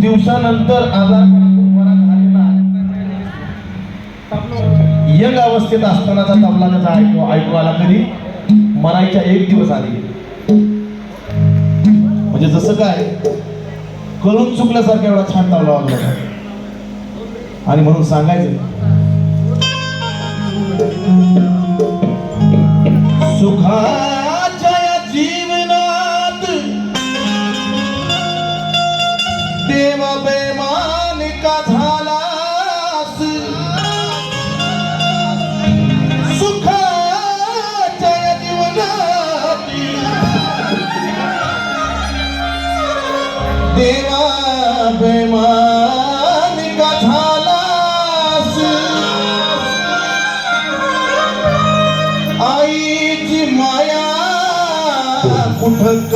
दिवसानंतर आजार बरा झालेला यंग अवस्थेत असतानाचा तबला त्याचा ऐकू ऐकू आला कधी मरायच्या एक दिवस आधी. म्हणजे जसं काय कळून चुकल्यासारखा एवढा छान तबला वाजला आणि म्हणून सांगायचं सुखा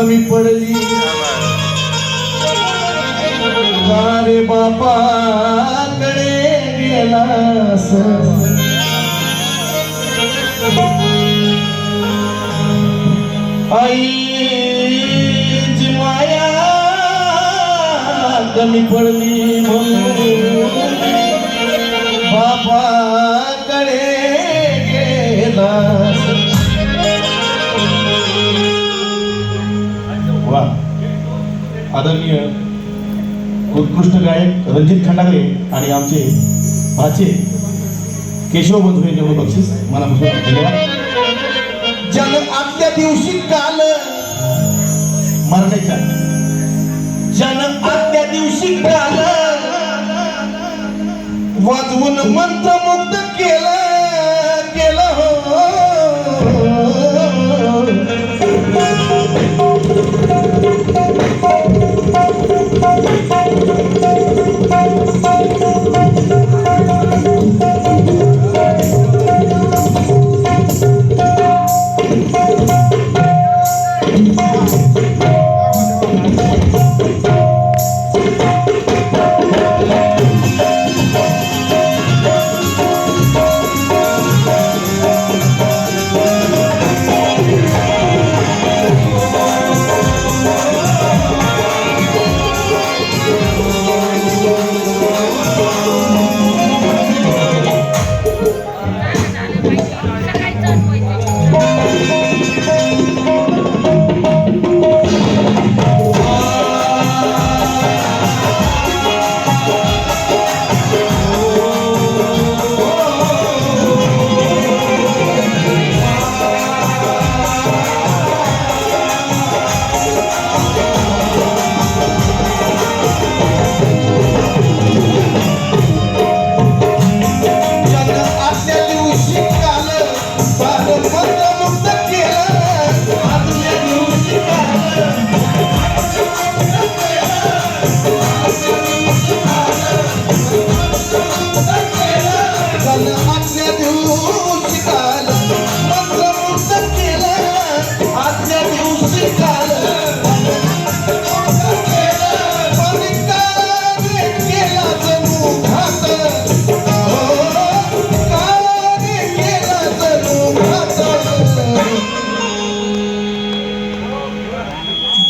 कमी पडली. रे बापाकडे गेलास आई माया कमी पडली म्हणून. बापा आदरणीय उत्कृष्ट गायक रणजित खंडागरे आणि आमचे भाचे केशव बंधू यांच्याकडून बक्षीस. मनापासून धन्यवाद. जन आदल्या दिवशी काल मरण्याच्या जन आदल्या दिवशी काल वाजवून मंत्रमुग्ध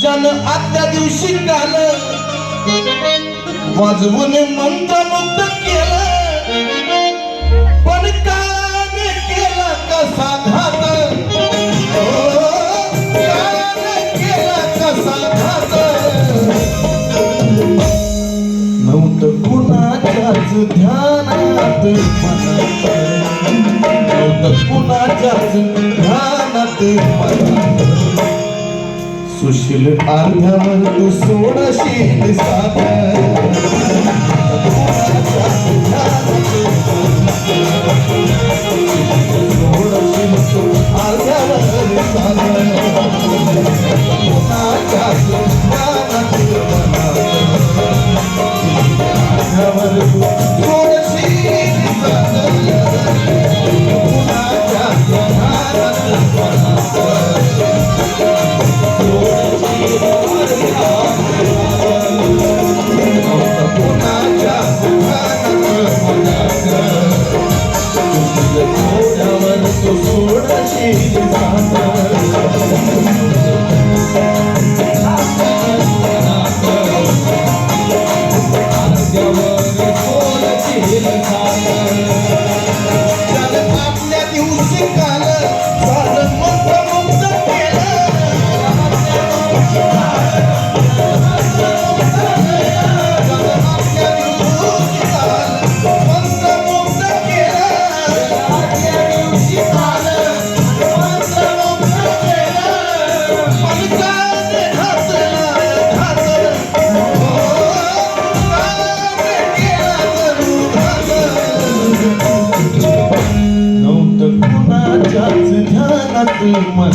जन आदल्या दिवशी गाण वाजवून मंत्रमुग्ध केलं. पण काळाने केला कसा घात? हो, केला कसा घात? नव्हतं कुणाच्याच ध्यानात नव्हतं कुणाच्याच ध्यानात मला सुशील. अर्ध्यावर तू सोडशील साथ मन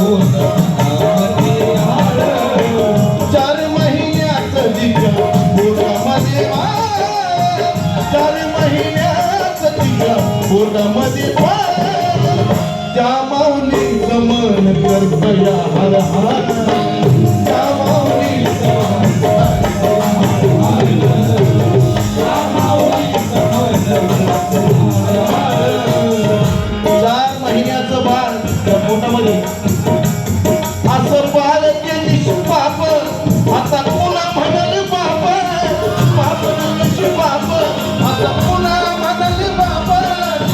होता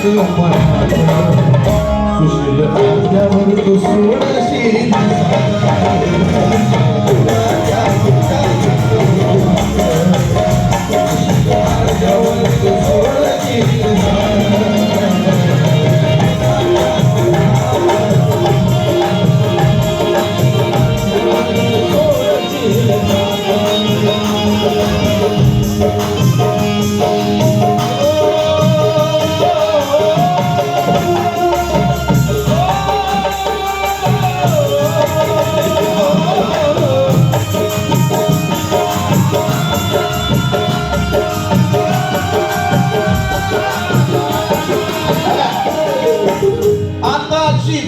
Sushi, the old devil, the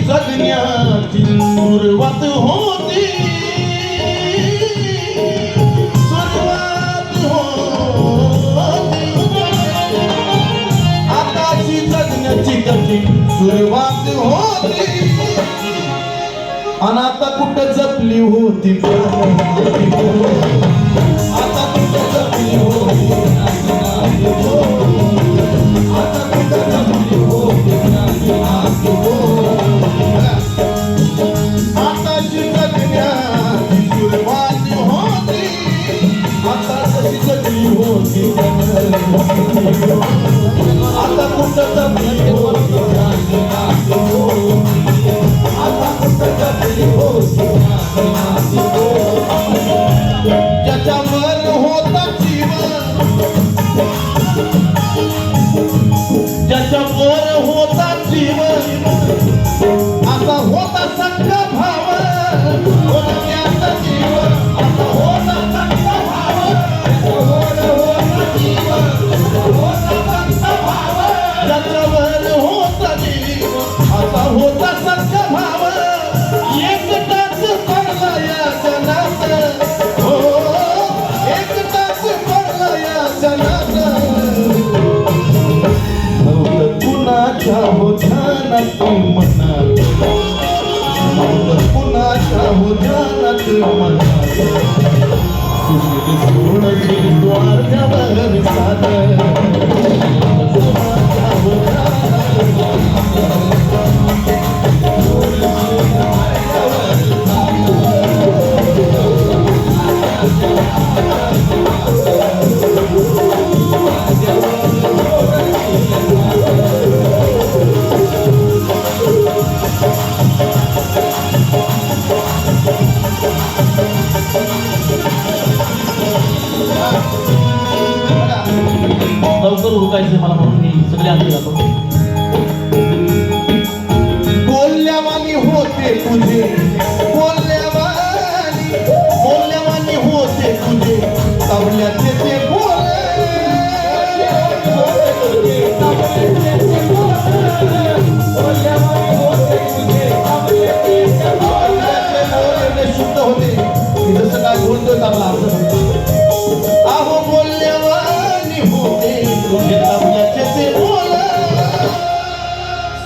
जगण्याची सुरुवात होती. सुरुवात होती. आताची जगण्याची त्याची सुरुवात होती. आणि आता कुठं जपली होती आता कुठं जपली होती?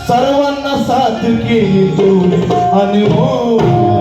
सर्वांना साथ केली तू अनमोल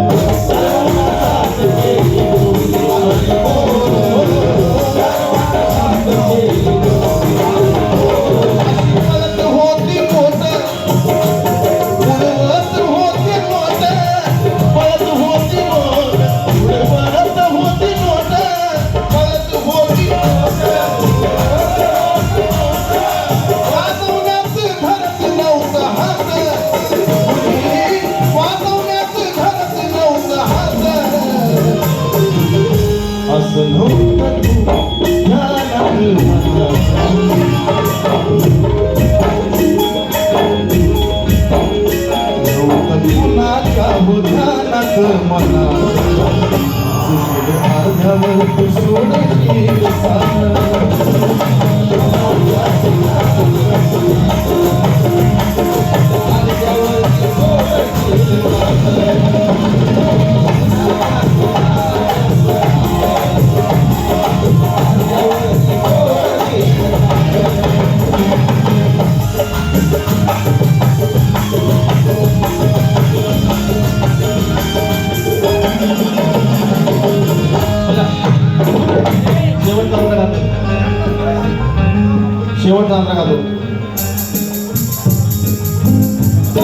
सोडशील साथ.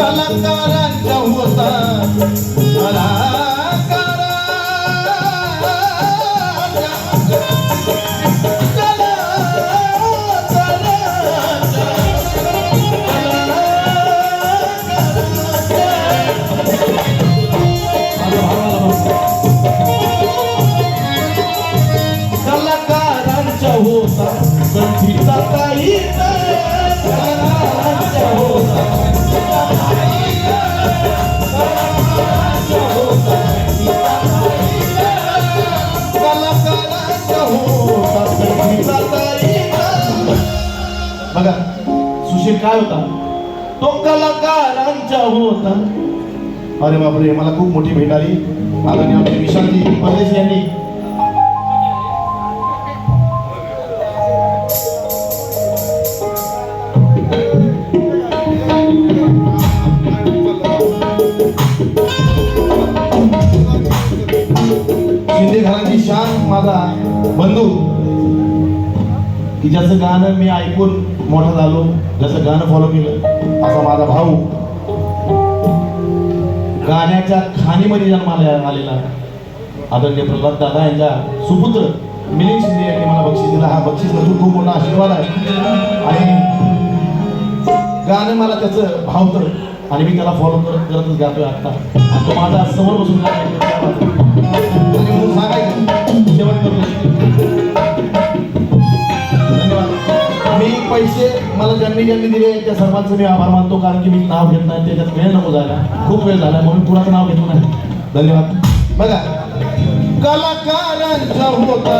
कलाकारांच्या होता मला बघा सुशील काय होता? तो कलाकारांच्या होता. अरे बापरे मला खूप मोठी भेट आली. आदरणीय आमचे विशांती परदेश यांनी. शिंदे घराची शान माझा बंधू. की ज्याचं गाणं मी ऐकून मोठा झालो जसं गाणं फॉलो केलं असा माझा भाऊ गाण्याच्या खाणीमध्ये जन्माला आलेला. आदरणीय प्रल्हाद दादा यांच्या सुपुत्र मिलिंद शिंदे यांनी मला बक्षीस दिला. हा बक्षीस खूप खूप मोठा आशीर्वाद आहे. आणि गाणं मला त्याचं भावतं आणि मी त्याला फॉलो करत करतच गातोय आता आणि तो माझा समोर बसून सांगायचं शेवट करतो आम्ही मी पैसे मला ज्यांनी ज्यांनी दिले त्या सर्वांचं मी आभार मानतो कारण की मी नाव घेत नाही त्याच्यात वेळ नको झाला. खूप वेळ झाला म्हणून कुणाचं नाव घेतो नाही. धन्यवाद. बघा कलाकारांचा होता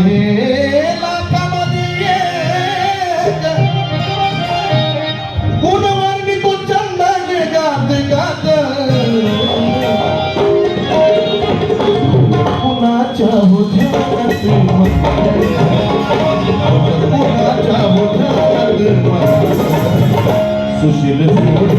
মহিলা কামাদিয়ে গুণমান নিকুঞ্জ চন্দনে গাতে গাতে। কুনাচা বুঝে কুনাচা সুশীল ফুল